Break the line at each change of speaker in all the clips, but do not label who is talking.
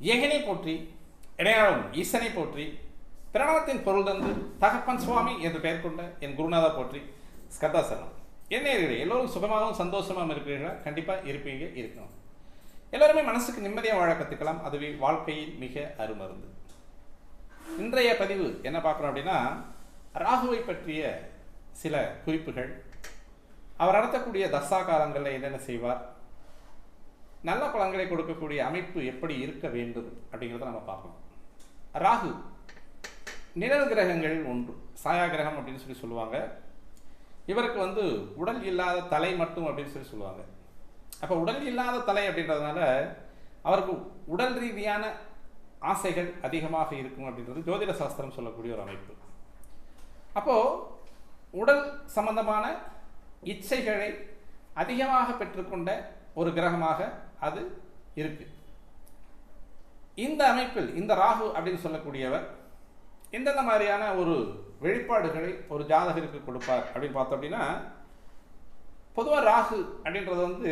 ஏகனை போற்றி இடையாளம் ஈசனை போற்றி பிரணவத்தின் பொருள் தந்து தகப்பன் சுவாமி என்று பெயர் கொண்ட என் குருநாதா போற்றி ஸ்கதாசனம் என்ன இருக்கிறீர்கள்? எல்லோரும் சுகமாகவும் சந்தோஷமாகவும் இருக்கிறீர்களா? கண்டிப்பாக இருப்பீங்க இருக்கணும். எல்லாருமே மனசுக்கு நிம்மதியாக வாழ கற்றுக்கலாம் அதுவே வாழ்க்கையில் மிக அருமருந்து. இன்றைய பதிவு என்ன பார்க்குறோம் அப்படின்னா ராகுவை பற்றிய சில குறிப்புகள். அவர் நடத்தக்கூடிய தசா காலங்களில் என்னென்ன செய்வார்? நல்ல பலன்களை கொடுக்கக்கூடிய அமைப்பு எப்படி இருக்க வேண்டும் அப்படிங்கிறத நம்ம பார்க்கணும் ராகு நிழல் கிரகங்கள் ஒன்று சாயா கிரகம் அப்படின்னு சொல்லி சொல்லுவாங்க. இவருக்கு வந்து உடல் இல்லாத தலை மட்டும் அப்படின்னு சொல்லி சொல்லுவாங்க. அப்போ உடல் இல்லாத தலை அப்படின்றதுனால அவருக்கு உடல் ரீதியான ஆசைகள் அதிகமாக இருக்கும் அப்படின்றது ஜோதிட சாஸ்திரம் சொல்லக்கூடிய ஒரு அமைப்பு. அப்போது உடல் சம்பந்தமான இச்சைகளை அதிகமாக பெற்றுக்கொண்ட ஒரு கிரகமாக அது இருக்கு. இந்த அமைப்பில் இந்த ராகு அப்படின்னு சொல்லக்கூடியவர் எந்தெந்த மாதிரியான ஒரு வெளிப்பாடுகளை ஒரு ஜாதகருக்கு கொடுப்பார் அப்படின்னு பார்த்தோம் அப்படின்னா பொதுவாக ராகு அப்படின்றது வந்து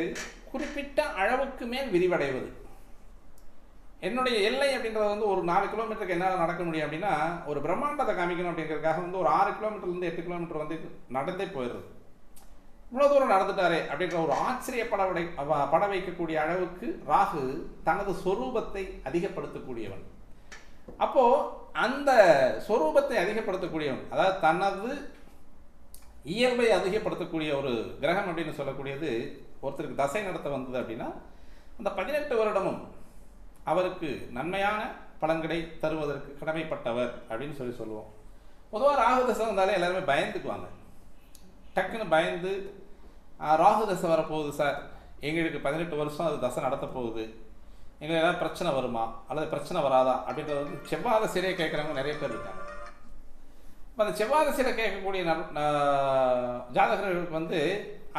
குறிப்பிட்ட அளவுக்கு மேல் விரிவடைவது. என்னுடைய எல்லை அப்படின்றது வந்து ஒரு நாலு கிலோமீட்டருக்கு என்னால் நடக்க முடியும் அப்படின்னா ஒரு பிரம்மாண்டத்தை காமிக்கணும் அப்படிங்கிறதுக்காக வந்து ஒரு ஆறு கிலோமீட்டர்லேருந்து எட்டு கிலோமீட்டர் வந்து நடந்தே போயிடுறது. இவ்வளோ தூரம் நடந்துட்டாரே அப்படின்ற ஒரு ஆச்சரியப்பட அவ- பட வைக்கக்கூடிய அளவுக்கு ராகு தனது சொரூபத்தை அதிகப்படுத்தக்கூடியவன். அப்போ அந்த சொரூபத்தை அதிகப்படுத்தக்கூடியவன் அதாவது தனது இயல்பை அதிகப்படுத்தக்கூடிய ஒரு கிரகம் அப்படின்னு சொல்லக்கூடியது ஒருத்தருக்கு தசை நடத்த வந்தது அப்படின்னா அந்த பதினெட்டு வருடமும் அவருக்கு நன்மையான பலன்களை தருவதற்கு கடமைப்பட்டவர் அப்படின்னு சொல்லி சொல்லுவோம். பொதுவாக ராகு தசை வந்தாலே எல்லாருமே பயந்துக்குவாங்க. டக்குன்னு பயந்து ராகு தசை வரப்போகுது சார். எங்களுக்கு பதினெட்டு வருஷம் அது தசை நடத்த போகுது. எங்களுக்கு ஏதாவது பிரச்சனை வருமா? அல்லது பிரச்சனை வராதா? அப்படின்றது வந்து செவ்வாத சிறையை கேட்குறவங்க நிறைய பேர் இருக்காங்க. இப்போ அந்த செவ்வாத சிறை கேட்கக்கூடிய ஜாதகர்களுக்கு வந்து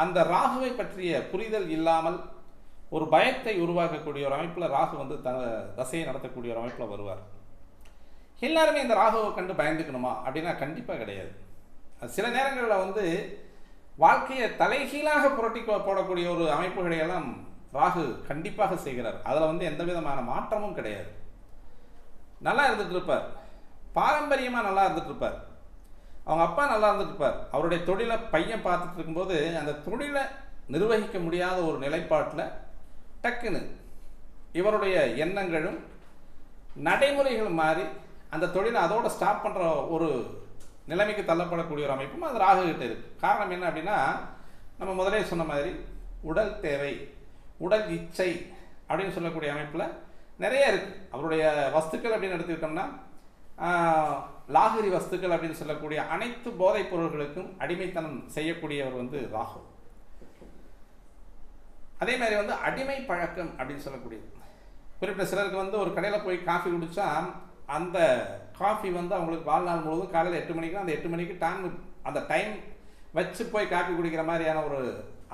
அந்த ராகுவை பற்றிய புரிதல் இல்லாமல் ஒரு பயத்தை உருவாக்கக்கூடிய ஒரு அமைப்பில் ராகு வந்து த தசையை நடத்தக்கூடிய ஒரு அமைப்பில் வருவார். எல்லாருமே இந்த ராகுவை கண்டு பயந்துக்கணுமா? அப்படின்னா கண்டிப்பாக கிடையாது. சில நேரங்களில் வந்து வாழ்க்கையை தலைகீழாக புரட்டி போடக்கூடிய ஒரு அமைப்புகளை எல்லாம் ராகு கண்டிப்பாக செய்கிறார். அதில் வந்து எந்த விதமான மாற்றமும் கிடையாது. நல்லா இருந்துட்டு இருப்பார். பாரம்பரியமாக நல்லா இருந்துட்டு இருப்பார். அவங்க அப்பா நல்லா இருந்துட்டு இருப்பார். அவருடைய தொழிலை பையன் பார்த்துட்டு இருக்கும்போது அந்த தொழிலை நிர்வகிக்க முடியாத ஒரு நிலைப்பாட்டில் டக்குன்னு இவருடைய எண்ணங்களும் நடைமுறைகள் மாறி அந்த தொழிலை அதோடு ஸ்டாப் பண்ணுற ஒரு நிலைமைக்கு தள்ளப்படக்கூடிய ஒரு அமைப்பும் அது ராகு கிட்ட இருக்குது காரணம் என்ன அப்படின்னா நம்ம முதலே சொன்ன மாதிரி உடல் தேவை உடல் இச்சை அப்படின்னு சொல்லக்கூடிய அமைப்பில் நிறைய இருக்குது அவருடைய வஸ்துக்கள் அப்படின்னு எடுத்துக்கிட்டோம்னா லாகரி லாகிரி வஸ்துக்கள் அப்படின்னு சொல்லக்கூடிய அனைத்து போதைப் பொருள்களுக்கும் அடிமைத்தனம் செய்யக்கூடியவர் வந்து ராகு. அதே மாதிரி வந்து அடிமை பழக்கம் அப்படின்னு சொல்லக்கூடியது. குறிப்பிட்ட சிலருக்கு வந்து ஒரு கடையில் போய் காஃபி குடித்தா அந்த காஃபி வந்து அவங்களுக்கு வாழ்நாள் முழுவதும் காலையில் எட்டு மணிக்கு அந்த எட்டு மணிக்கு டைம் அந்த டைம் வச்சு போய் காஃபி குடிக்கிற மாதிரியான ஒரு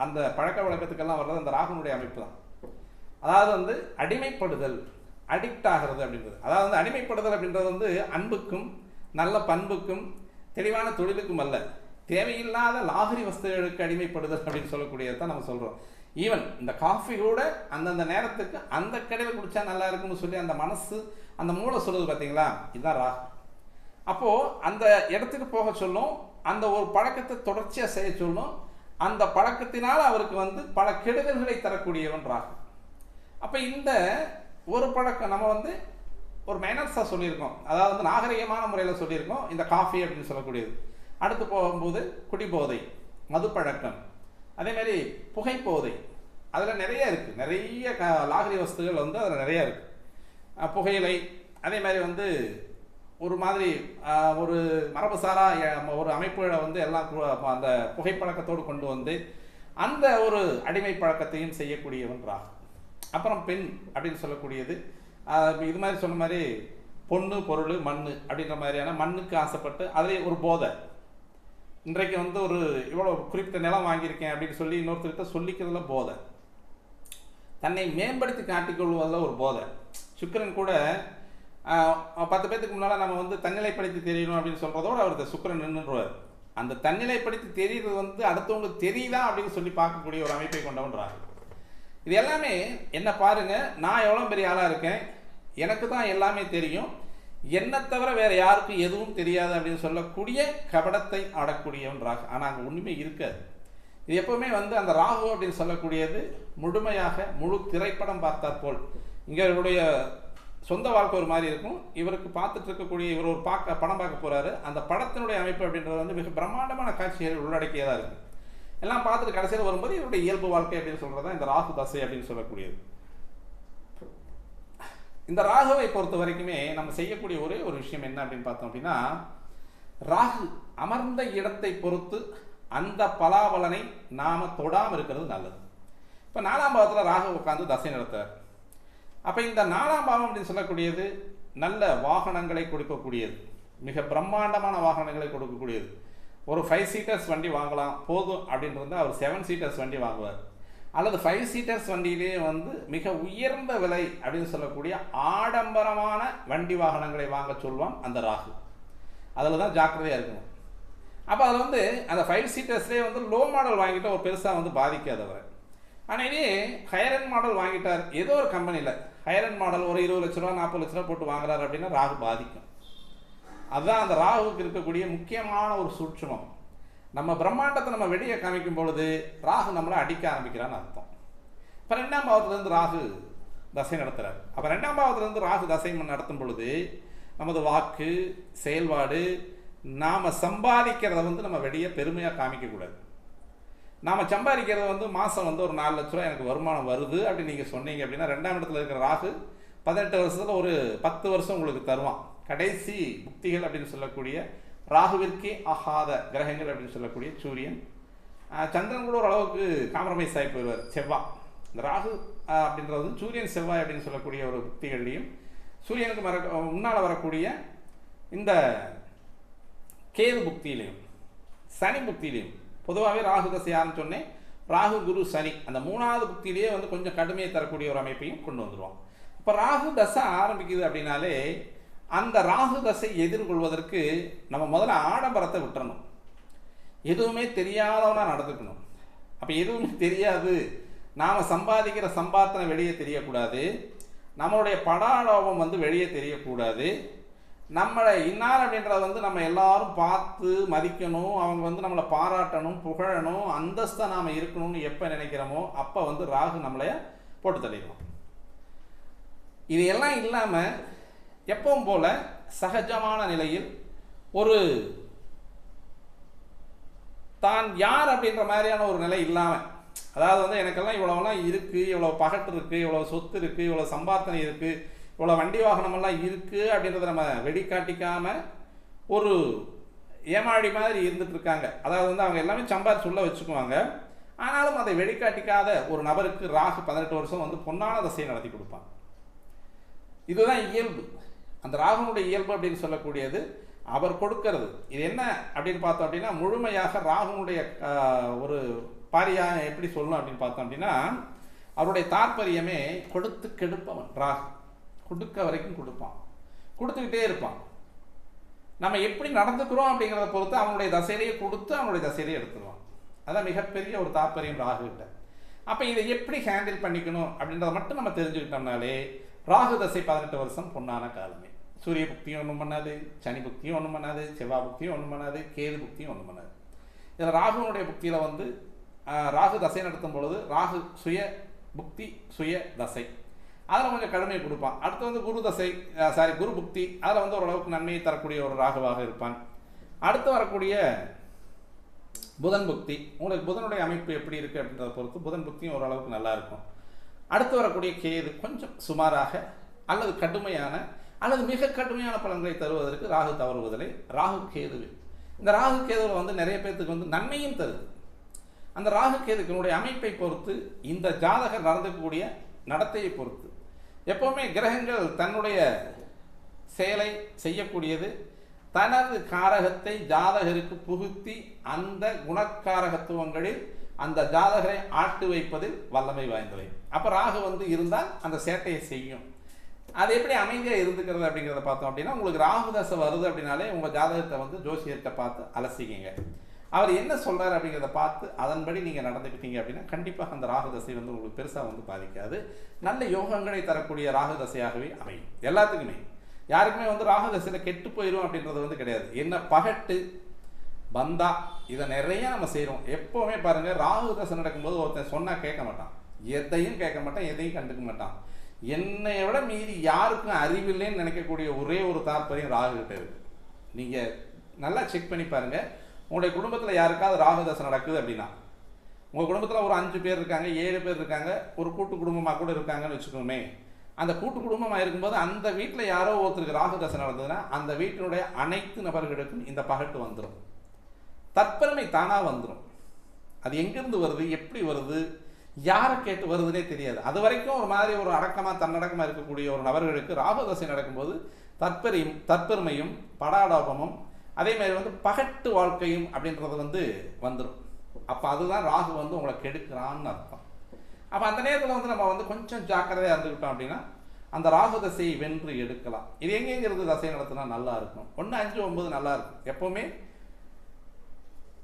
அந்த பழக்க வழக்கத்துக்கெல்லாம் வர்றது அந்த ராகுனுடைய அமைப்பு தான் அதாவது வந்து அடிமைப்படுதல் அடிக்ட் ஆகிறது அப்படின்றது. அதாவது வந்து அடிமைப்படுதல் அப்படின்றது வந்து அன்புக்கும் நல்ல பண்புக்கும் தெளிவான தொழிலுக்கும் அல்ல. தேவையில்லாத லாகரி வஸ்துகளுக்கு அடிமைப்படுதல் அப்படின்னு சொல்லக்கூடியது தான் நம்ம சொல்கிறோம் ஈவன் இந்த காஃபி கூட அந்தந்த நேரத்துக்கு அந்த கடையில் குடித்தா நல்லா இருக்கும்னு சொல்லி அந்த மனசு அந்த மூளை சொல்லுது பார்த்தீங்களா இதுதான் ராகு. அப்போது அந்த இடத்துக்கு போக சொல்லும் அந்த ஒரு பழக்கத்தை தொடர்ச்சியாக செய்ய சொல்லும் அந்த பழக்கத்தினால் அவருக்கு வந்து பல கெடுதல்களை தரக்கூடியவன் ராகு. அப்போ இந்த ஒரு பழக்கம் நம்ம வந்து ஒரு மைனர்ஸாக சொல்லியிருக்கோம். அதாவது வந்து நாகரிகமான முறையில் சொல்லியிருக்கோம் இந்த காஃபி அப்படின்னு சொல்லக்கூடியது. அடுத்து போகும்போது குடிபோதை மதுப்பழக்கம். அதே மாதிரி புகைப்போதை. அதில் நிறைய இருக்குது நிறைய க லாகரி வஸ்துகள் வந்து அதில் நிறைய இருக்குது புகையிலை. அதே மாதிரி வந்து ஒரு மாதிரி ஒரு மரபுசாரா ஒரு அமைப்புகளை வந்து எல்லாம் அந்த புகைப்பழக்கத்தோடு கொண்டு வந்து அந்த ஒரு அடிமை பழக்கத்தையும் செய்யக்கூடியவன் அப்புறம் பெண் அப்படின்னு சொல்லக்கூடியது. இது மாதிரி சொன்ன மாதிரி பொண்ணு பொருள் மண் அப்படின்ற மாதிரியான மண்ணுக்கு ஆசைப்பட்டு அதிலே ஒரு போதை. இன்றைக்கு வந்து ஒரு இவ்வளோ குறிப்பிட்ட நிலம் வாங்கியிருக்கேன் அப்படின்னு சொல்லி இன்னொருத்தர்கிட்ட சொல்லிக்கிறதுல போதை. தன்னை மேம்படுத்தி காட்டிக்கொள்வதில் ஒரு போதை. சுக்கிரன் கூட பத்து பேத்துக்கு முன்னால் நம்ம வந்து தன்னிலைப்படுத்தி தெரியணும் அப்படின்னு சொல்கிறதோடு அவர் சுக்கிரன் நின்றுடுவார். அந்த தன்னிலைப்படுத்தி தெரியுறது வந்து அடுத்தவங்களுக்கு தெரியுதா அப்படின்னு சொல்லி பார்க்கக்கூடிய ஒரு அமைப்பை கொண்டவன்றார் இது எல்லாமே என்ன பாருங்கள் நான் எவ்வளோ பெரிய ஆளாக இருக்கேன் எனக்கு தான் எல்லாமே தெரியும். என்னை தவிர வேறு யாருக்கும் எதுவும் தெரியாது அப்படின்னு சொல்லக்கூடிய கபடத்தை ஆடக்கூடியவன் ராகு ஆனால் அங்கே ஒன்றுமே இருக்காது. இது எப்போவுமே வந்து அந்த ராகு அப்படின்னு சொல்லக்கூடியது முழுமையாக முழு திரைப்படம் பார்த்தாற் போல். இங்கே இவருடைய சொந்த வாழ்க்கை ஒரு மாதிரி இருக்கும். இவருக்கு பார்த்துட்டு இருக்கக்கூடிய இவர் ஒரு பார்க்க படம் பார்க்க போகிறாரு அந்த படத்தினுடைய அமைப்பு அப்படின்றது வந்து மிக பிரம்மாண்டமான காட்சிகள் உள்ளடக்கியதாக இருக்குது எல்லாம் பார்த்துட்டு கடைசியில் வரும்போது இவருடைய இயல்பு வாழ்க்கை அப்படின்னு சொல்கிறது தான் இந்த ராகு தசை அப்படின்னு சொல்லக்கூடியது. இந்த ராகுவை பொறுத்த வரைக்குமே நம்ம செய்யக்கூடிய ஒரே ஒரு விஷயம் என்ன அப்படின்னு பார்த்தோம் அப்படின்னா ராகு அமர்ந்த இடத்தை பொறுத்து அந்த பலாபலனை நாம தொடாமல் இருக்கிறது நல்லது. இப்போ நாலாம் பாவத்தில் ராகு உட்காந்து தசை நடத்துவார் அப்போ இந்த நாலாம் பாவம் அப்படின்னு சொல்லக்கூடியது நல்ல வாகனங்களை கொடுக்கக்கூடியது. மிக பிரம்மாண்டமான வாகனங்களை கொடுக்கக்கூடியது. ஒரு ஃபைவ் சீட்டர்ஸ் வண்டி வாங்கலாம் போதும் அப்படின்றது அவர் செவன் சீட்டர்ஸ் வண்டி வாங்குவார். அல்லது ஃபைவ் சீட்டர்ஸ் வண்டியிலேயே வந்து மிக உயர்ந்த விலை அப்படின்னு சொல்லக்கூடிய ஆடம்பரமான வண்டி வாகனங்களை வாங்க சொல்வான் அந்த ராகு. அதில் தான் ஜாக்கிரதையாக இருக்கணும். அப்போ அதில் வந்து அந்த ஃபைவ் சீட்டர்ஸ்லேயே வந்து லோ மாடல் வாங்கிட்டு ஒரு பெருசாக வந்து பாதிக்காதவர் ஆனால் இதே ஹையர் மாடல் வாங்கிட்டார் ஏதோ ஒரு கம்பெனியில் ஹையர் மாடல் ஒரு இருபது லட்ச ரூபா நாற்பது லட்ச ரூபா போட்டு வாங்குறாரு அப்படின்னா ராகு பாதிக்கும். அதுதான் அந்த ராகுவுக்கு இருக்கக்கூடிய முக்கியமான ஒரு சூட்சமம். நம்ம பிரம்மாண்டத்தை நம்ம வெளியே காமிக்கும் பொழுது ராகு நம்மளை அடிக்க ஆரம்பிக்கிறான்னு அர்த்தம். இப்போ ரெண்டாம் பாவத்துலேருந்து ராகு தசை நடத்துகிறார் அப்போ ரெண்டாம் பாவத்துலேருந்து ராகு தசை நடத்தும் பொழுது நமது வாக்கு செயல்பாடு நாம் சம்பாதிக்கிறத வந்து நம்ம வெளியே பெருமையாக காமிக்கக்கூடாது நாம் சம்பாதிக்கிறத வந்து மாதம் வந்து ஒரு நாலு லட்ச ரூபா எனக்கு வருமானம் வருது அப்படின்னு நீங்கள் சொன்னீங்க அப்படின்னா ரெண்டாம் இடத்துல இருக்கிற ராகு பதினெட்டு வருஷத்தில் ஒரு பத்து வருஷம் உங்களுக்கு தருவான். கடைசி புக்திகள் அப்படின்னு சொல்லக்கூடிய ராகுவிற்கே ஆகாத கிரகங்கள் அப்படின்னு சொல்லக்கூடிய சூரியன். சந்திரன் கூட ஓரளவுக்கு காம்ப்ரமைஸ் ஆகி போயிடுவார். செவ்வாய் இந்த ராகு அப்படின்றது வந்து சூரியன் செவ்வாய் அப்படின்னு சொல்லக்கூடிய ஒரு புக்திகள்லையும் சூரியனுக்கு மற முன்னால் வரக்கூடிய இந்த கேது புக்தியிலையும் சனி புக்தியிலையும் பொதுவாகவே ராகு தசை யாருன்னு சொன்னேன்? ராகு குரு சனி. அந்த மூணாவது புக்தியிலேயே வந்து கொஞ்சம் கடுமையை தரக்கூடிய ஒரு அமைப்பையும் கொண்டு வந்துடுவோம் இப்போ ராகு தசை ஆரம்பிக்குது அப்படின்னாலே அந்த ராகு தசை எதிர்கொள்வதற்கு நம்ம முதல்ல ஆடம்பரத்தை விட்டுறணும். எதுவுமே தெரியாதவனாக நடந்துக்கணும். அப்போ எதுவுமே தெரியாது. நாம் சம்பாதிக்கிற சம்பாத்தனை வெளியே தெரியக்கூடாது. நம்மளுடைய படாலோபம் வந்து வெளியே தெரியக்கூடாது. நம்மளை இன்னார் அப்படின்றத வந்து நம்ம எல்லாரும் பார்த்து மதிக்கணும். அவங்க வந்து நம்மளை பாராட்டணும் புகழணும் அந்தஸ்தை நாம் இருக்கணும்னு எப்போ நினைக்கிறோமோ அப்போ வந்து ராகு நம்மளைய போட்டு தள்ளிடுவோம் இது எல்லாம் இல்லாமல் எப்பவும் போல சகஜமான நிலையில் ஒரு தான் யார் அப்படின்ற மாதிரியான ஒரு நிலை இல்லாமல் அதாவது வந்து எனக்கெல்லாம் இவ்வளோலாம் இருக்குது இவ்வளோ பகட்டு இருக்குது இவ்வளோ சொத்து இருக்குது இவ்வளோ சம்பாத்தனை இருக்குது இவ்வளோ வண்டி வாகனமெல்லாம் இருக்குது அப்படின்றத நம்ம வெளிக்காட்டிக்காமல் ஒரு ஏமாடி மாதிரி இருந்துட்டு இருக்காங்க. அதாவது வந்து அவங்க எல்லாமே சம்பாரிச்சு உள்ள வச்சுக்குவாங்க. ஆனாலும் அதை வெளிக்காட்டிக்காத ஒரு நபருக்கு ராகு பதினெட்டு வருஷம் வந்து பொன்னான தசையை நடத்தி கொடுப்பாங்க. இதுதான் இயல்பு. அந்த ராகுனுடைய இயல்பு அப்படின்னு சொல்லக்கூடியது அவர் கொடுக்கிறது. இது என்ன அப்படின்னு பார்த்தோம் அப்படின்னா முழுமையாக ராகுனுடைய ஒரு பாரியா எப்படி சொல்லணும் அப்படின்னு பார்த்தோம் அப்படின்னா அவருடைய தாற்பயமே கொடுத்து கெடுப்பவன் ராகு. கொடுக்க வரைக்கும் கொடுப்பான். கொடுத்துக்கிட்டே இருப்பான். நம்ம எப்படி நடந்துக்கிறோம் அப்படிங்கிறத பொறுத்து அவனுடைய தசையிலேயே கொடுத்து அவனுடைய தசையிலேயே எடுத்துருவான். அதான் மிகப்பெரிய ஒரு தாற்பயம் ராகுகிட்ட. அப்போ இதை எப்படி ஹேண்டில் பண்ணிக்கணும் அப்படின்றத மட்டும் நம்ம தெரிஞ்சுக்கிட்டோம்னாலே ராகு தசை பதினெட்டு வருஷம் பொன்னான காலமே. சூரிய புக்தியும் ஒன்றும் பண்ணாது சனி புக்தியும் ஒன்றும் பண்ணாது செவ்வாய் புக்தியும் ஒன்றும் பண்ணாது கேது புக்தியும் ஒன்றும் பண்ணாது. இதில் ராகுனுடைய புக்தியில் வந்து ராகு தசை நடத்தும் பொழுது ராகு சுய புக்தி சுய தசை. அதில் கொஞ்சம் கடுமையை கொடுப்பான். அடுத்து வந்து குரு தசை சாரி குரு புக்தி அதில் வந்து ஓரளவுக்கு நன்மையை தரக்கூடிய ஒரு ராகுவாக இருப்பான். அடுத்து வரக்கூடிய புதன் புக்தி உங்களுக்கு புதனுடைய அமைப்பு எப்படி இருக்குது அப்படின்றத பொறுத்து புதன் புக்தியும் ஓரளவுக்கு நல்லா இருக்கும். அடுத்து வரக்கூடிய கேது கொஞ்சம் சுமாராக அல்லது கடுமையான அல்லது மிக கடுமையான பலன்களை தருவதற்கு ராகு தவறுவதில்லை. ராகு கேதுவில் இந்த ராகு கேதுவில் வந்து நிறைய பேர்த்துக்கு வந்து நன்மையும் தருது. அந்த ராகு கேதுக்கினுடைய அமைப்பை பொறுத்து இந்த ஜாதகர் நடந்துக்கூடிய நடத்தையை பொறுத்து எப்போவுமே கிரகங்கள் தன்னுடைய செயலை செய்யக்கூடியது. தனது காரகத்தை ஜாதகருக்கு புகுத்தி அந்த குணக்காரகத்துவங்களில் அந்த ஜாதகரை ஆட்டு வைப்பதில் வல்லமை வாய்ந்தவை. அப்போ ராகு வந்து இருந்தால் அந்த சேட்டையை செய்யும். அது எப்படி அமைதியாக இருந்துக்கிறது அப்படிங்கிறத பார்த்தோம் அப்படின்னா உங்களுக்கு ராகு தசை வருது அப்படின்னாலே உங்கள் ஜாதகத்தை வந்து ஜோசியர்கிட்ட பார்த்து அலசிக்கிங்க. அவர் என்ன சொல்கிறார் அப்படிங்கிறத பார்த்து அதன்படி நீங்கள் நடந்துக்கிட்டீங்க அப்படின்னா கண்டிப்பாக அந்த ராகு தசை வந்து உங்களுக்கு பெருசாக வந்து பாதிக்காது. நல்ல யோகங்களை தரக்கூடிய ராகு தசையாகவே அமையும். எல்லாத்துக்குமே. யாருக்குமே வந்து ராகு தசையில் கெட்டு போயிடும் அப்படின்றது வந்து கிடையாது. என்ன பகட்டு பந்தா இதை நிறைய நம்ம செய்கிறோம் எப்போவுமே பாருங்க ராகு தசை நடக்கும்போது ஒருத்தன் சொன்னால் கேட்க மாட்டான். எதையும் கேட்க மாட்டான் எதையும் கண்டுக்க மாட்டான். என்னை விட மீறி யாருக்கும் அறிவில்லைன்னு நினைக்கக்கூடிய ஒரே ஒரு தாற்பயம் ராகுகிட்ட இருக்கு. நீங்கள் நல்லா செக் பண்ணி பாருங்க. உங்களுடைய குடும்பத்தில் யாருக்காவது ராகுதசை நடக்குது அப்படின்னா உங்கள் குடும்பத்தில் ஒரு அஞ்சு பேர் இருக்காங்க ஏழு பேர் இருக்காங்க ஒரு கூட்டு குடும்பமாக கூட இருக்காங்கன்னு வச்சுக்கோமே அந்த கூட்டு குடும்பமாக இருக்கும்போது அந்த வீட்டில் யாரோ ஒருத்தருக்கு ராகுதசை நடந்ததுன்னா அந்த வீட்டினுடைய அனைத்து நபர்களுக்கும் இந்த பகட்டு வந்துடும் தற்பெருமை தானாக வந்துடும் அது எங்கேருந்து வருது? எப்படி வருது? யாரை கேட்டு வருதுன்னே தெரியாது. அது வரைக்கும் ஒரு மாதிரி ஒரு அடக்கமாக தன்னடக்கமாக இருக்கக்கூடிய ஒரு நபர்களுக்கு ராகுதசை நடக்கும்போது தற்பெரியும் தற்பெருமையும் படாடோபமும் அதே மாதிரி வந்து பகட்டு வாழ்க்கையும் அப்படின்றது வந்து வந்துடும் அப்போ அதுதான் ராகு வந்து உங்களை கெடுக்கிறான்னு அர்த்தம். அப்போ அந்த நேரத்தில் வந்து நம்ம வந்து கொஞ்சம் ஜாக்கிரதையாக இருந்துக்கிட்டோம் அப்படின்னா அந்த ராகு தசையை வென்று எடுக்கலாம். இது எங்கெங்கிறது தசை நடத்தினா நல்லா இருக்கும்? ஒன்று அஞ்சு ஒன்பது நல்லா இருக்கும். எப்போவுமே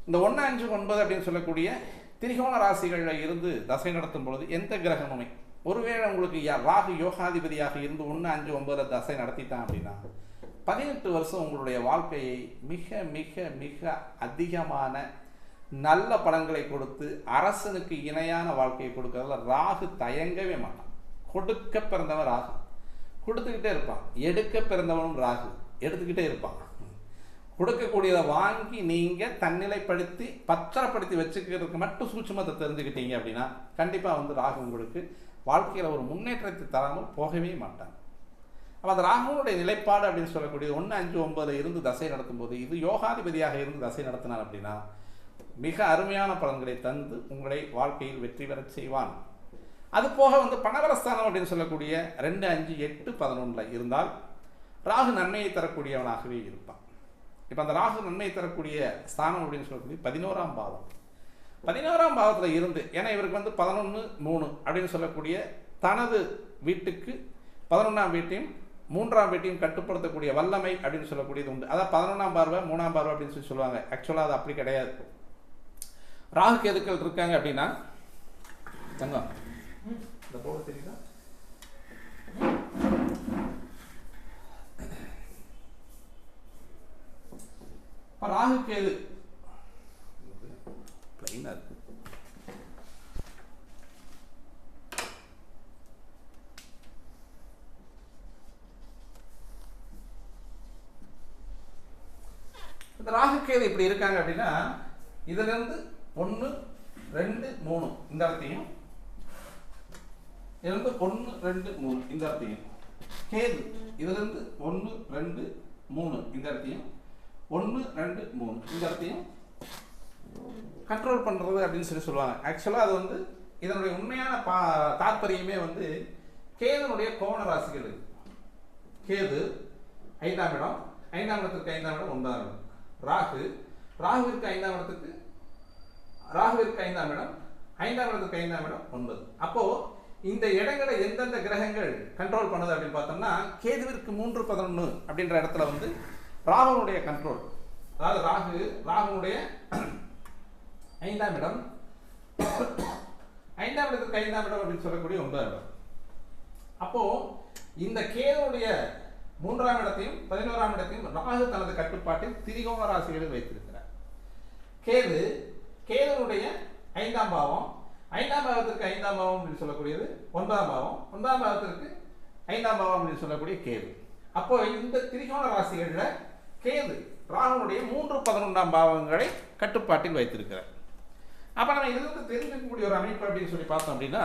இந்த ஒன்று அஞ்சு ஒன்பது அப்படின்னு சொல்லக்கூடிய திரிகோண ராசிகளில் இருந்து தசை நடத்தும் பொழுது எந்த கிரகமுமே. ஒருவேளை உங்களுக்கு யா- ராகு யோகாதிபதியாக இருந்து ஒன்று அஞ்சு ஒன்பதுல தசை நடத்திட்டான் அப்படின்னா பதினெட்டு வருஷம் உங்களுடைய வாழ்க்கையை மிக மிக மிக அதிகமான நல்ல பலன்களை கொடுத்து அரசனுக்கு இணையான வாழ்க்கையை கொடுக்கறதுல ராகு தயங்கவே மாட்டான். கொடுக்க பிறந்தவன் ராகு. கொடுத்துக்கிட்டே இருப்பான். எடுக்க பிறந்தவனும் ராகு. எடுத்துக்கிட்டே இருப்பான். கொடுக்கக்கூடியதை வாங்கி நீங்கள் தன்னிலைப்படுத்தி பத்திரப்படுத்தி வச்சுக்கிறதுக்கு மட்டும் சூட்சுமத்தை தெரிஞ்சுக்கிட்டீங்க அப்படின்னா கண்டிப்பாக வந்து ராகு உங்களுக்கு வாழ்க்கையில் ஒரு முன்னேற்றத்தை தராமல் போகவே மாட்டாங்க. அப்போ அந்த ராகுனுடைய நிலைப்பாடு அப்படின்னு சொல்லக்கூடிய ஒன்று அஞ்சு ஒன்பதுல இருந்து தசை நடத்தும்போது இது யோகாதிபதியாக இருந்து தசை நடத்தினார் அப்படின்னா மிக அருமையான பலன்களை தந்து உங்களை வாழ்க்கையில் வெற்றி பெறச் செய்வான். அது போக வந்து பணவரஸ்தானம் அப்படின்னு சொல்லக்கூடிய ரெண்டு அஞ்சு எட்டு பதினொன்றில் இருந்தால் ராகு நன்மையை தரக்கூடியவனாகவே இருப்பான். இப்போ அந்த ராகு நன்மை தரக்கூடிய ஸ்தானம் அப்படின்னு சொல்லக்கூடிய பதினோராம் பாவம் பதினோராம் பாவத்தில் இருந்து ஏன்னா இவருக்கு வந்து பதினொன்று மூணு அப்படின்னு சொல்லக்கூடிய தனது வீட்டுக்கு பதினொன்றாம் வீட்டையும் மூன்றாம் வீட்டையும் கட்டுப்படுத்தக்கூடிய வல்லமை அப்படின்னு சொல்லக்கூடியது உண்டு. அதான் பதினொன்றாம் பார்வை மூணாம் பார்வை அப்படின்னு சொல்லி சொல்லுவாங்க. ஆக்சுவலாக அது அப்படி கிடையாது. ராகு கேதுக்கள் இருக்காங்க அப்படின்னா தங்கம். இந்த போர்டு தெரியுதா? ராகு கேது. பிளைனாக இருக்கு. இந்த இப்படி இருக்காங்க அப்படின்னா இதுல இருந்து ஒன்று ரெண்டு மூணு இந்த இடத்தையும் இதுல இருந்து ஒன்று ரெண்டு மூணு இந்த இடத்தையும் கேது இதுல இருந்து ஒன்று ரெண்டு மூணு இந்த இடத்தையும் ஒன்று ரெண்டு மூணு. இந்த இடத்தையும் கண்ட்ரோல் பண்ணுறது அப்படின்னு சொல்லி சொல்லுவாங்க. ஆக்சுவலாக அது வந்து இதனுடைய உண்மையான பா தாற்பயமே வந்து கேதுனுடைய கோண ராசிகள் கேது ஐந்தாம் இடம் ஐந்தாம் இடத்திற்கு ஐந்தாம் இடம் ஒன்பதாம் இடம். ராகு ராகுவிற்கு ஐந்தாம் இடத்துக்கு ராகுவிற்கு ஐந்தாம் இடம் ஐந்தாம் இடத்துக்கு ஐந்தாம் இடம் ஒன்பது. அப்போது இந்த இடங்களை எந்தெந்த கிரகங்கள் கண்ட்ரோல் பண்ணுது அப்படின்னு பார்த்தோம்னா கேதுவிற்கு மூன்று பதினொன்று அப்படின்ற இடத்துல வந்து ராகுனுடைய கண்ட்ரோல் அதாவது ராகு ராகுனுடைய ஐந்தாம் இடம். ஐந்தாம் இடத்துக்கு ஐந்தாம் இடம் அப்படின்னு சொல்லக்கூடிய ஒன்பதாம் இடம். அப்போ இந்த கேதுடைய மூன்றாம் இடத்தையும் பதினோராம் இடத்தையும் ராகு தனது கட்டுப்பாட்டில் திரிகோண ராசிகளில் வைத்திருக்கிறார். கேது கேதுனுடைய ஐந்தாம் பாவம். ஐந்தாம் பாவத்திற்கு ஐந்தாம் பாவம் அப்படின்னு சொல்லக்கூடியது ஒன்பதாம் பாவம். ஒன்பதாம் பாவத்திற்கு ஐந்தாம் பாவம் அப்படின்னு சொல்லக்கூடிய கேது. அப்போ இந்த திரிகோண ராசிகளில் கேது ராகுனுடைய மூன்று பதினொன்றாம் பாவங்களை கட்டுப்பாட்டில் வைத்திருக்கிறார். அப்போ நம்ம இதிலிருந்து தெரிஞ்சுக்கக்கூடிய ஒரு அமைப்பு அப்படின்னு சொல்லி பார்த்தோம் அப்படின்னா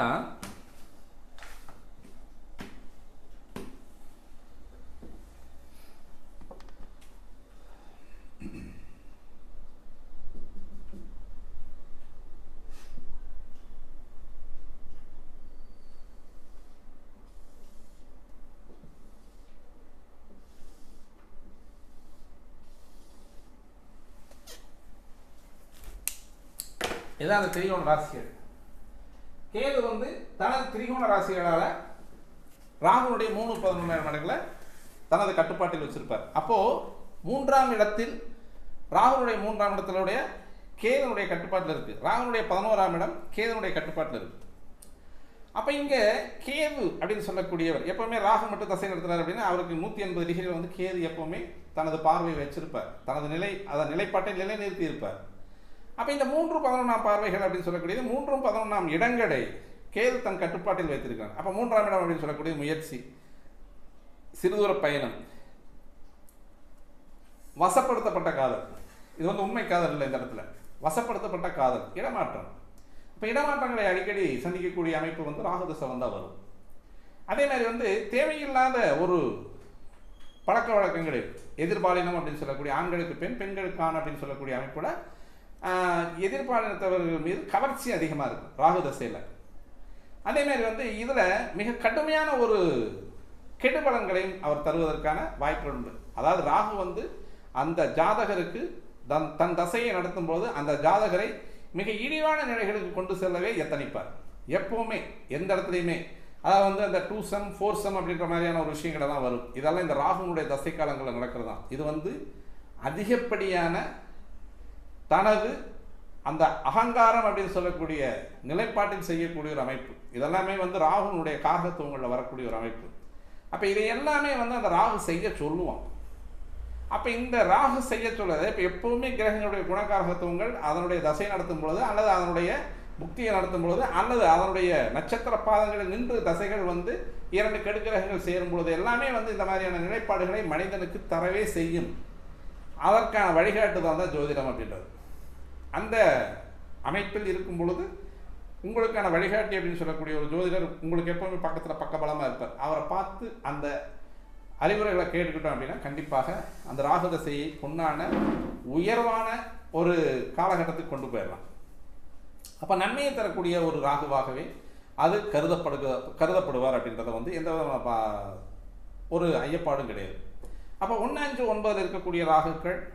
இதான் அந்த திரிகோண ராசிகள் கேது வந்து தனது திரிகோண ராசிகளால் ராகுனுடைய மூணு பதினொன்றாயிரம் மடங்களை தனது கட்டுப்பாட்டில் வச்சிருப்பார். அப்போது மூன்றாம் இடத்தில் ராகுனுடைய மூன்றாம் இடத்திலுடைய கேதனுடைய கட்டுப்பாட்டில் இருக்குது ராகுனுடைய பதினோராம் இடம் கேதனுடைய கட்டுப்பாட்டில் இருக்குது அப்போ இங்கே கேது அப்படின்னு சொல்லக்கூடியவர் எப்போவுமே ராகு மட்டும் தசை நடத்துறாரு அப்படின்னா அவருக்கு நூற்றி எண்பது டிகிரியில் வந்து கேது எப்போவுமே தனது பார்வையை வச்சிருப்பார். தனது நிலை அதன் நிலைப்பாட்டை நிலைநிறுத்தி இருப்பார். அப்போ இந்த மூன்று பதினொன்றாம் பார்வைகள் அப்படின்னு சொல்லக்கூடியது மூன்றும் பதினொன்றாம் இடங்களை கேது தன் கட்டுப்பாட்டில் வைத்திருக்கிறார் அப்போ மூன்றாம் இடம் அப்படின்னு சொல்லக்கூடிய முயற்சி சிறுதூர பயணம் வசப்படுத்தப்பட்ட காதல். இது வந்து உண்மை காதல் இல்லை இந்த இடத்துல. வசப்படுத்தப்பட்ட காதல் இடமாற்றம். இப்போ இடமாற்றங்களை அடிக்கடி சந்திக்கக்கூடிய அமைப்பு வந்து ராகுதசை வந்தால் வரும். அதே மாதிரி வந்து தேவையில்லாத ஒரு பழக்க வழக்கங்களில் எதிர்பாலினம் அப்படின்னு சொல்லக்கூடிய ஆண்களுக்கு பெண் பெண்களுக்கு அப்படின்னு சொல்லக்கூடிய அமைப்போட எதிர்பாலினத்தவர்கள் மீது கவர்ச்சி அதிகமாக இருக்கும் ராகு தசையில். அதேமாரி வந்து இதில் மிக கடுமையான ஒரு கெடுபலன்களையும் அவர் தருவதற்கான வாய்ப்புகள் உண்டு. அதாவது ராகு வந்து அந்த ஜாதகருக்கு தன் தன் தசையை நடத்தும் போது அந்த ஜாதகரை மிக இழிவான நிலைகளுக்கு கொண்டு செல்லவே எத்தனிப்பார். எப்போவுமே எந்த இடத்துலையுமே. அதாவது வந்து அந்த டூ சம் ஃபோர் சம் அப்படின்ற மாதிரியான ஒரு விஷயங்கள் தான் வரும். இதெல்லாம் இந்த ராகுனுடைய தசை காலங்களில் நடக்கிறது தான் இது வந்து அதிகப்படியான தனது அந்த அகங்காரம் அப்படின்னு சொல்லக்கூடிய நிலைப்பாட்டில் செய்யக்கூடிய ஒரு அமைப்பு. இதெல்லாமே வந்து ராகுனுடைய காகத்துவங்களில் வரக்கூடிய ஒரு அமைப்பு. அப்போ இதை எல்லாமே வந்து அந்த ராகு செய்ய சொல்லுவான். அப்போ இந்த ராகு செய்ய சொல்லதை இப்போ எப்பவுமே கிரகங்களுடைய குணகாரகத்துவங்கள் அதனுடைய தசை நடத்தும் பொழுது அல்லது அதனுடைய புக்தியை நடத்தும் பொழுது அல்லது அதனுடைய நட்சத்திர பாதங்களில் நின்று தசைகள் வந்து இரண்டு கெடுக்கிரகங்கள் சேரும் பொழுது எல்லாமே வந்து இந்த மாதிரியான நிலைப்பாடுகளை மனிதனுக்கு தரவே செய்யும். அதற்கான வழிகாட்டுதான் தான் ஜோதிடம் அப்படின்றது. அந்த அமைப்பில் இருக்கும் பொழுது உங்களுக்கான வழிகாட்டி அப்படின்னு சொல்லக்கூடிய ஒரு ஜோதிடர் உங்களுக்கு எப்பவுமே பக்கத்தில் பக்கபலமாக இருப்பார். அவரை பார்த்து அந்த அறிவுரைகளை கேட்டுக்கிட்டோம் அப்படின்னா கண்டிப்பாக அந்த ராகு தசையை பொன்னான உயர்வான ஒரு காலகட்டத்துக்கு கொண்டு போயிடலாம். அப்போ நன்மையை தரக்கூடிய ஒரு ராகுவாகவே அது கருதப்படுக கருதப்படுவார் அப்படின்றத வந்து எந்த விதமான பா- ஒரு ஐயப்பாடும் கிடையாது. அப்போ ஒன்று அஞ்சு ஒன்பதில் இருக்கக்கூடிய ராகுக்கள்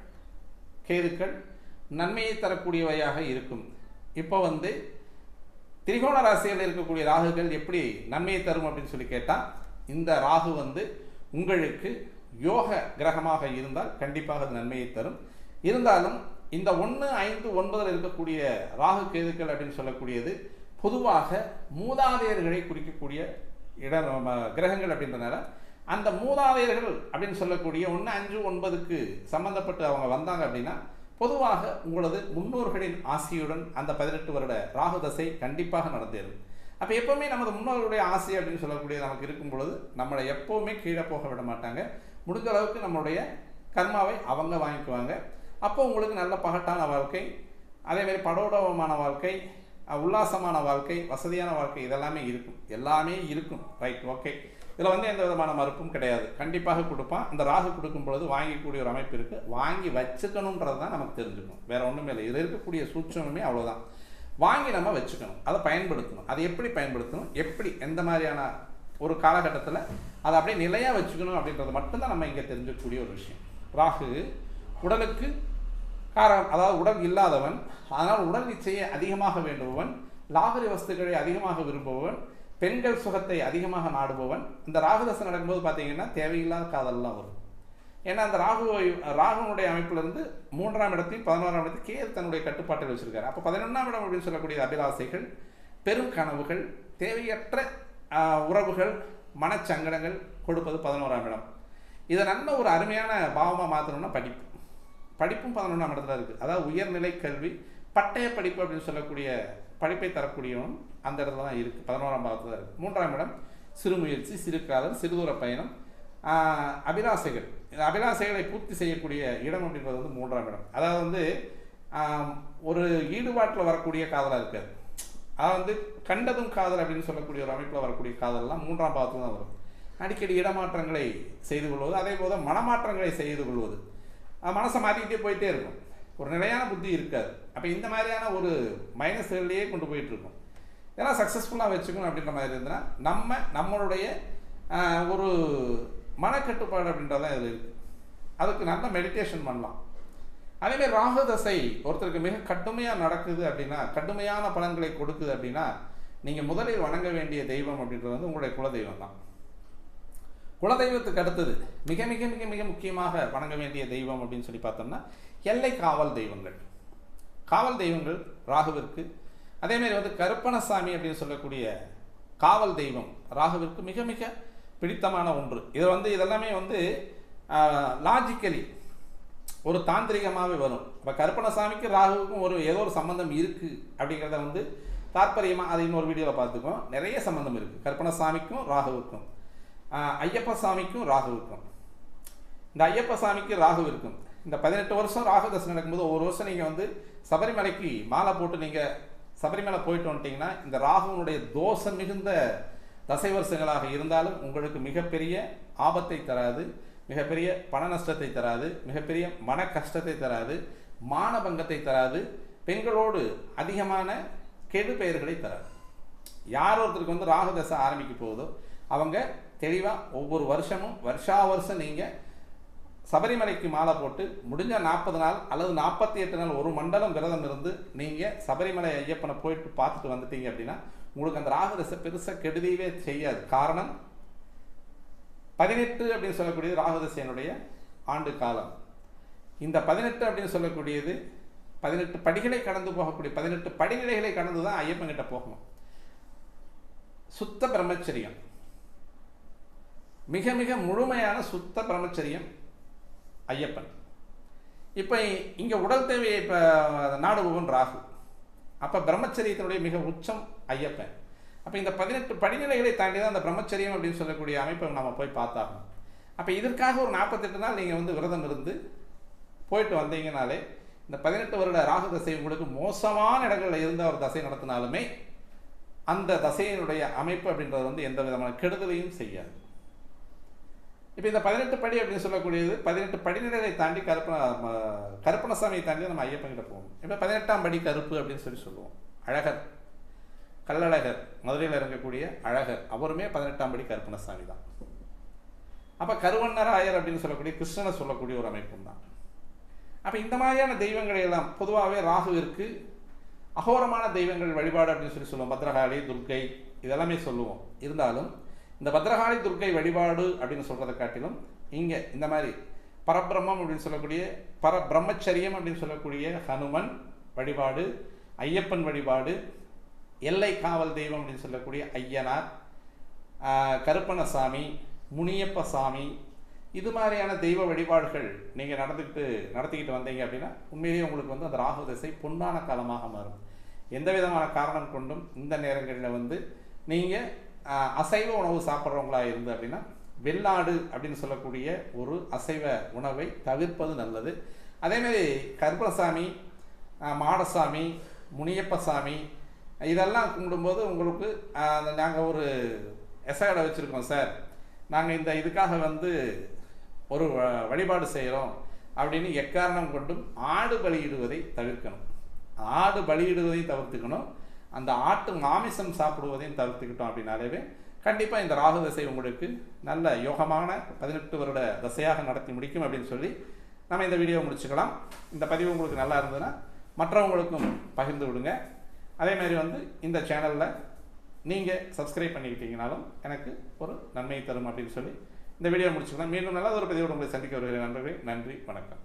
கேதுக்கள் நன்மையை தரக்கூடியவையாக இருக்கும். இப்போ வந்து திரிகோண ராசியில் இருக்கக்கூடிய ராகுகள் எப்படி நன்மையை தரும் அப்படின்னு சொல்லி கேட்டால் இந்த ராகு வந்து உங்களுக்கு யோக கிரகமாக இருந்தால் கண்டிப்பாக அது நன்மையை தரும். இருந்தாலும் இந்த ஒன்று ஐந்து ஒன்பதில் இருக்கக்கூடிய ராகு கேதுக்கள் அப்படின்னு சொல்லக்கூடியது பொதுவாக மூதாதையர்களை குறிக்கக்கூடிய இட கிரகங்கள் அப்படின்றனால அந்த மூதாதையர்கள் அப்படின்னு சொல்லக்கூடிய ஒன்று அஞ்சு ஒன்பதுக்கு சம்மந்தப்பட்டு அவங்க வந்தாங்க அப்படின்னா பொதுவாக உங்களது முன்னோர்களின் ஆசையுடன் அந்த பதினெட்டு வருட ராகு தசை கண்டிப்பாக நடந்தேறும். அப்போ எப்போவுமே நமது முன்னோர்களுடைய ஆசை அப்படின்னு சொல்லக்கூடிய நமக்கு இருக்கும் பொழுது நம்மளை எப்போவுமே கீழே போக விட மாட்டாங்க. முடிஞ்ச அளவுக்கு நம்மளுடைய கர்மாவை அவங்க வாங்கிக்குவாங்க. அப்போ உங்களுக்கு நல்ல பகட்டான வாழ்க்கை அதேமாதிரி படோடவமான வாழ்க்கை உல்லாசமான வாழ்க்கை வசதியான வாழ்க்கை இதெல்லாமே இருக்கும். எல்லாமே இருக்கும். Right okay. இதில் வந்து எந்த விதமான மறுப்பும் கிடையாது. கண்டிப்பாக கொடுப்பான். அந்த ராகு கொடுக்கும் பொழுது வாங்கக்கூடிய ஒரு அமைப்பு இருக்குது வாங்கி வச்சுக்கணுன்றது தான் நமக்கு தெரிஞ்சுக்கணும். வேறு ஒன்றுமே இல்லை. இதில் இருக்கக்கூடிய சூட்சமே அவ்வளோதான் வாங்கி நம்ம வச்சுக்கணும். அதை பயன்படுத்தணும். அதை எப்படி பயன்படுத்தணும்? எப்படி? எந்த மாதிரியான ஒரு காலகட்டத்தில் அதை அப்படியே நிலையாக வச்சுக்கணும் அப்படின்றது மட்டும்தான் நம்ம இங்கே தெரிஞ்சக்கூடிய ஒரு விஷயம். ராகு உடலுக்கு காரணம் அதாவது உடல் இல்லாதவன் அதனால் உடல் இச்சையை அதிகமாக வேண்டுபவன் லாகரி வஸ்துக்களை அதிகமாக விரும்புபவன் பெண்கள் சுகத்தை அதிகமாக நாடுபவன். இந்த ராகுதசை நடக்கும்போது பார்த்தீங்கன்னா தேவையில்லாத காதல்லாம் வரும். ஏன்னா அந்த ராகு ராகுனுடைய அமைப்பிலிருந்து மூன்றாம் இடத்தையும் பதினோராம் இடத்தையும் கேது தன்னுடைய கட்டுப்பாட்டில் வச்சிருக்காரு. அப்போ பதினொன்றாம் இடம் அப்படின்னு சொல்லக்கூடிய அபிலாசைகள் பெரும் கனவுகள் தேவையற்ற உறவுகள் மனச்சங்கடங்கள் கொடுப்பது பதினோராம் இடம். இதை நல்ல ஒரு அருமையான பாவமாக மாற்றணும்னா படிப்பு. படிப்பும் பதினொன்றாம் இடத்துல இருக்குது அதாவது உயர்நிலை கல்வி பட்டய படிப்பு அப்படின்னு சொல்லக்கூடிய படிப்பை தரக்கூடியவன் அந்த இடத்துல தான் இருக்குது பதினோராம் பாவத்தில் தான் இருக்குது மூன்றாம் இடம் சிறு முயற்சி சிறுகாதல் சிறுதூர பயணம். அபிலாசைகள். இந்த அபிலாசைகளை பூர்த்தி செய்யக்கூடிய இடம் அப்படின்றது வந்து மூன்றாம் இடம். அதாவது வந்து ஒரு ஈடுபாட்டில் வரக்கூடிய காதலாக இருக்காது அதாவது வந்து கண்டதும் காதல் அப்படின்னு சொல்லக்கூடிய ஒரு அமைப்பில் வரக்கூடிய காதல்லாம் மூன்றாம் பாவத்தில் தான் வரும். அடிக்கடி இடமாற்றங்களை செய்து கொள்வது அதே போல மனமாற்றங்களை செய்து கொள்வது. மனசை மாற்றிக்கிட்டே போயிட்டே இருக்கும். ஒரு நிலையான புத்தி இருக்காது. அப்போ இந்த மாதிரியான ஒரு மைனஸ்கள்லேயே கொண்டு போயிட்டுருக்கோம். ஏன்னா சக்ஸஸ்ஃபுல்லாக வச்சுக்கணும் அப்படின்ற மாதிரி இருந்ததுன்னா நம்ம நம்மளுடைய ஒரு மனக்கட்டுப்பாடு அப்படின்றதான் இதில் இருக்குது அதுக்கு நல்ல மெடிடேஷன் பண்ணலாம். அதேமாதிரி ராகு தசை ஒருத்தருக்கு மிக கடுமையாக நடக்குது அப்படின்னா கடுமையான பலன்களை கொடுக்குது அப்படின்னா நீங்கள் முதலில் வணங்க வேண்டிய தெய்வம் அப்படின்றது வந்து உங்களுடைய குலதெய்வம் தான். குலதெய்வத்துக்கு அடுத்தது மிக மிக மிக மிக முக்கியமாக வணங்க வேண்டிய தெய்வம் அப்படின்னு சொல்லி பார்த்தோம்னா எல்லை காவல் தெய்வங்கள். காவல் தெய்வங்கள் ராகுவிற்கு. அதேமாரி வந்து கருப்பணசாமி அப்படின்னு சொல்லக்கூடிய காவல் தெய்வம் ராகுவிற்கு மிக மிக பிடித்தமான ஒன்று. இது வந்து இதெல்லாமே வந்து லாஜிக்கலி ஒரு தாந்திரிகமாகவே வரும். இப்போ கருப்பணசாமிக்கு ராகுவுக்கும் ஒரு ஏதோ ஒரு சம்பந்தம் இருக்குது அப்படிங்கிறத வந்து தாற்பயமாக அதை இன்னொரு வீடியோவில் பார்த்துக்கோம் நிறைய சம்பந்தம் இருக்குது கருப்பணசாமிக்கும் ராகுவுக்கும். ஐயப்ப சாமிக்கும் ராகுவுக்கும். இந்த ஐயப்ப சாமிக்கு ராகு இருக்கும் இந்த பதினெட்டு வருஷம் ராகு நடக்கும்போது ஒரு வருஷம் நீங்கள் வந்து சபரிமலைக்கு மாலை போட்டு நீங்கள் சபரிமலை போயிட்டு வந்துட்டீங்கன்னா இந்த ராகுனுடைய தோஷம் மிகுந்த தசை வருஷங்களாக இருந்தாலும் உங்களுக்கு மிகப்பெரிய ஆபத்தை தராது மிகப்பெரிய பண நஷ்டத்தை தராது மிகப்பெரிய மன கஷ்டத்தை தராது மானபங்கத்தை தராது பெண்களோடு அதிகமான கெடு பெயர்களை தராது. யார் ஒருத்தருக்கு வந்து ராகு தசை ஆரம்பிக்க போகுதோ அவங்க தெளிவாக ஒவ்வொரு வருஷமும் வருஷா வருஷம் நீங்கள் சபரிமலைக்கு மாலை போட்டு முடிஞ்ச நாற்பது நாள் அல்லது நாற்பத்தி எட்டு நாள் ஒரு மண்டலம் விரதம் இருந்து நீங்கள் சபரிமலை ஐயப்பனை போயிட்டு பார்த்துட்டு வந்துட்டீங்க அப்படின்னா உங்களுக்கு அந்த ராகு தசை பெருசாக கெடுதியவே செய்யாது. காரணம் பதினெட்டு அப்படின்னு சொல்லக்கூடியது ராகு தசையினுடைய ஆண்டு காலம். இந்த பதினெட்டு அப்படின்னு சொல்லக்கூடியது பதினெட்டு படிகளை கடந்து போகக்கூடிய பதினெட்டு படிநிலைகளை கடந்து தான் ஐயப்பன் கிட்ட போகணும். சுத்த பிரம்மச்சரியம். மிக மிக முழுமையான சுத்த பிரம்மச்சரியம் ஐயப்பன். இப்போ இங்கே உடல் தேவையை இப்போ நாடுபவன் ராகு. அப்போ பிரம்மச்சரியத்தினுடைய மிக உச்சம் ஐயப்பன். அப்போ இந்த பதினெட்டு படிநிலைகளை தாண்டி தான் அந்த பிரம்மச்சரியம் அப்படின்னு சொல்லக்கூடிய அமைப்பை நம்ம போய் பார்த்தாகணும். அப்போ இதற்காக ஒரு நாற்பத்தெட்டு நாள் நீங்கள் வந்து விரதம் இருந்து போயிட்டு வந்தீங்கனாலே இந்த பதினெட்டு வருட ராகு தசை உங்களுக்கு மோசமான இடங்களில் இருந்து ஒரு தசை நடத்தினாலுமே அந்த தசையினுடைய அமைப்பு அப்படின்றது வந்து எந்த விதமான கெடுதலையும் செய்யாது. இப்போ இந்த பதினெட்டு படி அப்படின்னு சொல்லக்கூடியது பதினெட்டு படிநிலைகளை தாண்டி கருப்பன கருப்பணசாமியை தாண்டி நம்ம ஐயப்பன்கிட்ட போகணும். இப்போ பதினெட்டாம் படி கருப்பு அப்படின்னு சொல்லி சொல்லுவோம். அழகர். கல்லழகர் மதுரையில் இருக்கக்கூடிய அழகர். அவருமே பதினெட்டாம் படி கருப்பணசாமி தான். அப்போ கருவண்ணராயர் அப்படின்னு சொல்லக்கூடிய கிருஷ்ணனை சொல்லக்கூடிய ஒரு அமைப்பும் தான். அப்போ இந்த மாதிரியான தெய்வங்களை எல்லாம் பொதுவாகவே ராகுவிற்கு அகோரமான தெய்வங்கள் வழிபாடு அப்படின்னு சொல்லி சொல்லுவோம். பத்ரகாளி துர்க்கை இதெல்லாமே சொல்லுவோம். இருந்தாலும் இந்த பத்ரகாளி துர்க்கை வழிபாடு அப்படின்னு சொல்கிறத காட்டிலும் இங்கே இந்த மாதிரி பரபிரம்மம் அப்படின்னு சொல்லக்கூடிய பரபிரம்மச்சரியம் அப்படின்னு சொல்லக்கூடிய ஹனுமன் வழிபாடு ஐயப்பன் வழிபாடு எல்லை காவல் தெய்வம் அப்படின்னு சொல்லக்கூடிய ஐயனார் கருப்பணசாமி முனியப்ப சாமி இது மாதிரியான தெய்வ வழிபாடுகள் நீங்கள் நடந்துக்கிட்டு நடத்திக்கிட்டு வந்தீங்க அப்படின்னா உண்மையிலேயே உங்களுக்கு வந்து அந்த ராகு திசை பொன்னான காலமாக மாறும். எந்த விதமான காரணம் கொண்டும் இந்த நேரங்களில் வந்து நீங்கள் அசைவ உணவு சாப்பிட்றவங்களா இருந்து அப்படின்னா வெள்ளாடு அப்படின்னு சொல்லக்கூடிய ஒரு அசைவ உணவை தவிர்ப்பது நல்லது. அதேமாதிரி கருப்பசாமி மாடசாமி முனியப்பசாமி இதெல்லாம் கும்பிடும்போது உங்களுக்கு நாங்கள் ஒரு எசகடை வச்சுருக்கோம் சார் நாங்கள் இந்த இதுக்காக வந்து ஒரு வ- வழிபாடு செய்கிறோம் அப்படின்னு எக்காரணம் கொண்டும் ஆடு பலியிடுவதை தவிர்க்கணும். ஆடு பலியிடுவதை தவிர்த்துக்கணும். அந்த ஆட்டு மாமிசம் சாப்பிடுவதையும் தவிர்த்துக்கிட்டோம் அப்படின்னாலே கண்டிப்பாக இந்த ராகு தசை உங்களுக்கு நல்ல யோகமான பதினெட்டு வருட தசையாக நடத்தி முடிக்கும் அப்படின்னு சொல்லி நம்ம இந்த வீடியோ முடிச்சுக்கலாம். இந்த பதிவு உங்களுக்கு நல்லா இருந்ததுன்னா மற்றவங்களுக்கும் பகிர்ந்து விடுங்க. அதே மாதிரி வந்து இந்த சேனலில் நீங்கள் சப்ஸ்கிரைப் பண்ணிக்கிட்டீங்கனாலும் எனக்கு ஒரு நன்மை தரும் அப்படின்னு சொல்லி இந்த வீடியோ முடிச்சுக்கலாம். மீண்டும் நல்ல ஒரு பதிவோடு உங்களை சந்திக்க வருகிறேன். நண்பர்களே நன்றி வணக்கம்.